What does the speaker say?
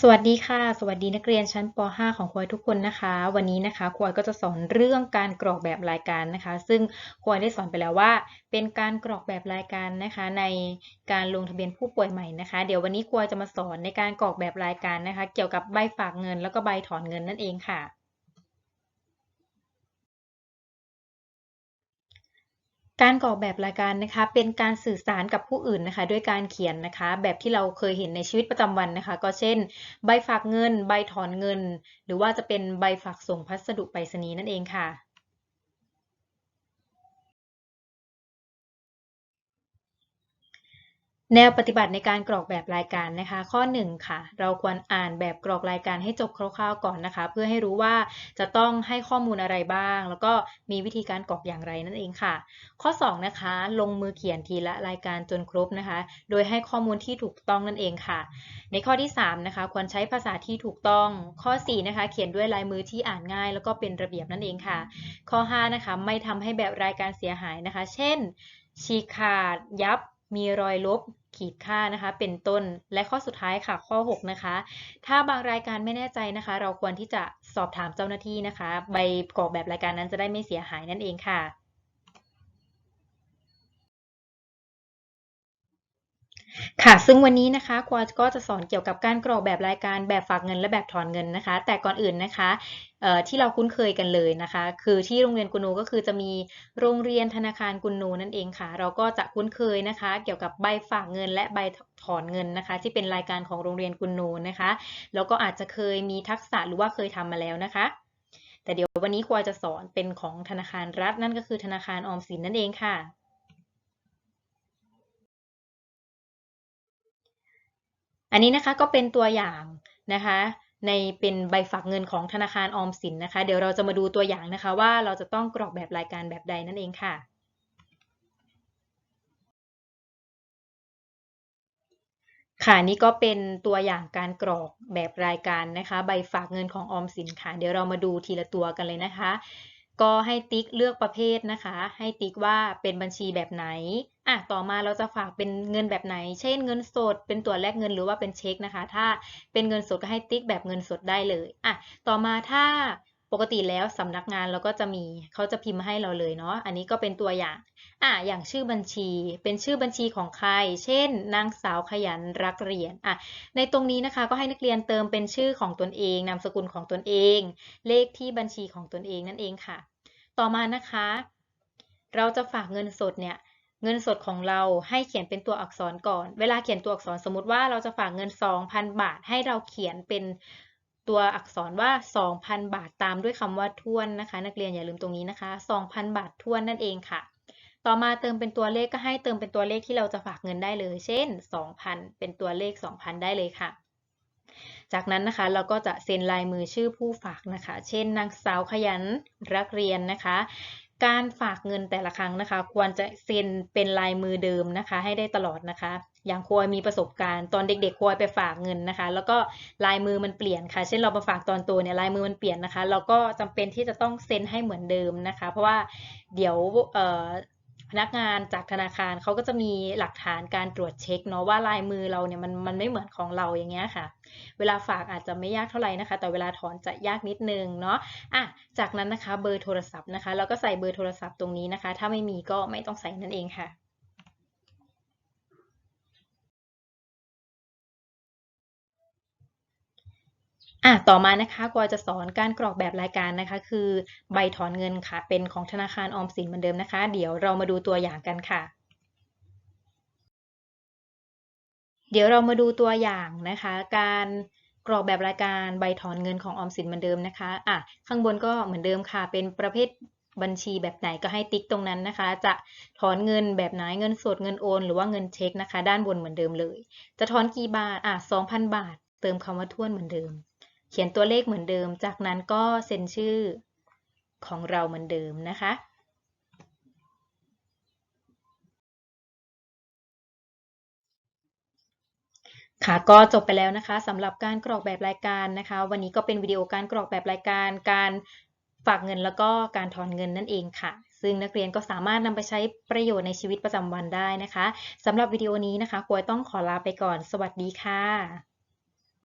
สวัสดีค่ะ สวัสดีนักเรียนชั้นป .5 ของควอยทุกคนนะคะ วันนี้นะคะควอยก็จะสอนเรื่องการกรอกแบบรายการนะคะ ซึ่งควอยได้สอนไปแล้วว่า เป็นการกรอกแบบรายการนะคะ ในการลงทะเบียนผู้ป่วยใหม่นะคะ เดี๋ยววันนี้ควอยจะมาสอนในการกรอกแบบรายการนะคะ เกี่ยวกับใบฝากเงิน แล้วก็ใบถอนเงินนั่นเองค่ะ การกรอกแบบรายการนะคะ เป็นการสื่อสารกับผู้อื่นนะคะ ด้วยการเขียนนะคะ แบบที่เราเคยเห็นในชีวิตประจำวันนะคะ ก็เช่น ใบฝากเงิน ใบถอนเงิน หรือว่าจะเป็นใบฝากส่งพัสดุไปรษณีย์นั่นเองค่ะ แนวปฏิบัติในการกรอกแบบรายการนะคะ ข้อ 1 ค่ะ เราควรอ่านแบบกรอกรายการให้จบคร่าวๆก่อนนะคะ เพื่อให้รู้ว่าจะต้องให้ข้อมูลอะไรบ้าง แล้วก็มีวิธีการกรอกอย่างไรนั่นเองค่ะ ข้อ 2 นะคะ ลงมือเขียนทีละรายการจนครบนะคะ โดยให้ข้อมูลที่ถูกต้องนั่นเองค่ะ ในข้อที่ 3 นะคะ ควรใช้ภาษาที่ถูกต้อง ข้อ 4 นะคะ เขียนด้วยลายมือที่อ่านง่าย แล้วก็เป็นระเบียบนั่นเองค่ะ ข้อ 5 นะคะ ไม่ทำให้แบบรายการเสียหายนะคะ เช่นฉีกขาดยับ มีรอยลบขีดค่านะคะ เป็นต้นและข้อสุดท้ายค่ะข้อ 6 นะคะ ถ้าบางรายการไม่แน่ใจนะคะ เราควรที่จะสอบถามเจ้าหน้าที่นะคะ ใบกรอกแบบรายการนั้นจะได้ไม่เสียหายนั่นเองค่ะ ค่ะ ซึ่งวันนี้นะคะควาก็จะสอนเกี่ยวกับการกรอกแบบรายการแบบฝากเงินและแบบถอนเงินนะคะ แต่ก่อนอื่นนะคะที่เราคุ้นเคยกันเลยนะคะ คือที่โรงเรียนกุนูก็คือจะมีโรงเรียนธนาคารกุนูนั่นเองค่ะ เราก็จะคุ้นเคยนะคะ เกี่ยวกับใบฝากเงินและใบถอนเงินนะคะ ที่เป็นรายการของโรงเรียนกุนูนะคะ แล้วก็อาจจะเคยมีทักษะหรือว่าเคยทำมาแล้วนะคะ แต่เดี๋ยววันนี้ควาจะสอนเป็นของธนาคารรัฐนั่นก็คือธนาคารออมสินนั่นเองค่ะ อันนี้นะคะก็เป็นตัวอย่างนะคะในเป็นใบฝากเงินของธนาคารออมสินนะคะ เดี๋ยวเราจะมาดูตัวอย่างนะคะว่าเราจะต้องกรอกแบบรายการแบบใดนั่นเองค่ะ ค่ะนี่ก็เป็นตัวอย่างการกรอกแบบรายการนะคะ ใบฝากเงินของออมสินค่ะ เดี๋ยวเรามาดูทีละตัวกันเลยนะคะ ก็ให้ติ๊กเลือกประเภทนะคะ ให้ติ๊กว่าเป็นบัญชีแบบไหน อะต่อมาเราจะฝากเป็นเงินแบบไหน เช่นเงินสด เป็นตัวแลกเงินหรือว่าเป็นเช็คนะคะ ถ้าเป็นเงินสดก็ให้ติ๊กแบบเงินสดได้เลยอะต่อมาถ้าปกติแล้วสำนักงานเราก็จะมีเขาจะพิมพ์ให้เราเลยเนาะอันนี้ก็เป็นตัวอย่างอะอย่างชื่อบัญชี เป็นชื่อบัญชีของใคร เช่น นางสาวขยันรักเรียนอะในตรงนี้นะคะก็ให้นักเรียนเติมเป็นชื่อของตนเองนามสกุลของตนเอง เลขที่บัญชีของตนเองนั่นเองค่ะ ต่อมานะคะ เราจะฝากเงินสดเนี่ย เงินสดของเราให้เขียนเป็นตัวอักษรก่อน เวลาเขียนตัวอักษรสมมติว่าเราจะฝากเงิน 2,000 บาท ให้เราเขียนเป็นตัวอักษรว่า 2,000 บาทตามด้วยคำว่าท้วนนะคะ นักเรียนอย่าลืมตรงนี้นะคะ 2,000 บาทท้วนนั่นเองค่ะ ต่อมาเติมเป็นตัวเลขก็ให้เติมเป็นตัวเลขที่เราจะฝากเงินได้เลย เช่น 2,000 เป็นตัวเลข 2,000 ได้เลยค่ะ จากนั้นนะคะเราก็จะเซ็นลายมือชื่อผู้ฝากนะคะ เช่นนางสาวขยันรักเรียนนะคะ การฝากเงินแต่ละครั้งนะคะ ควรจะเซ็นเป็นลายมือเดิมนะคะ ให้ได้ตลอดนะคะ อย่างควยมีประสบการณ์ตอนเด็กๆควยไปฝากเงินนะคะ แล้วก็ลายมือมันเปลี่ยนค่ะ เช่นเรามาฝากตอนโตเนี่ยลายมือมันเปลี่ยนนะคะ เราก็จำเป็นที่จะต้องเซ็นให้เหมือนเดิมนะคะ เพราะว่าเดี๋ยว พนักงานจากธนาคารเขาก็จะมีหลักฐานการตรวจเช็คเนาะว่าลายมือเราเนี่ยมันมันไม่เหมือนของเราอย่างเงี้ยค่ะ เวลาฝากอาจจะไม่ยากเท่าไหร่นะคะ แต่เวลาถอนจะยากนิดนึงเนาะอะจากนั้นนะคะเบอร์โทรศัพท์นะคะ เราก็ใส่เบอร์โทรศัพท์ตรงนี้นะคะ ถ้าไม่มีก็ไม่ต้องใส่นั่นเองค่ะ อะต่อมานะคะกวาจะสอนการกรอกแบบรายการนะคะ คือใบถอนเงินค่ะ เป็นของธนาคารออมสินเหมือนเดิมนะคะ เดี๋ยวเรามาดูตัวอย่างกันค่ะ เดี๋ยวเรามาดูตัวอย่างนะคะ การกรอกแบบรายการใบถอนเงินของออมสินเหมือนเดิมนะคะอะข้างบนก็เหมือนเดิมค่ะ เป็นประเภทบัญชีแบบไหนก็ให้ติ๊กตรงนั้นนะคะ จะถอนเงินแบบไหนเงินสดเงินโอน หรือว่าเงินเช็คนะคะ ด้านบนเหมือนเดิมเลย จะถอนกี่บาทอะ2,000 บาท เติมคำว่าทวนเหมือนเดิม ขียนตัวเลขเหมือนเดิม จากนั้นก็เซ็นชื่อของเราเหมือนเดิมนะคะ ค่ะก็จบไปแล้วนะคะสำหรับการกรอกแบบรายการนะคะ วันนี้ก็เป็นวิดีโอการกรอกแบบรายการ การฝากเงินแล้วก็การถอนเงินนั่นเองค่ะ ซึ่งนักเรียนก็สามารถนำไปใช้ประโยชน์ในชีวิตประจำวันได้นะคะสำหรับวิดีโอนี้นะคะควยต้องขอลาไปก่อน สวัสดีค่ะ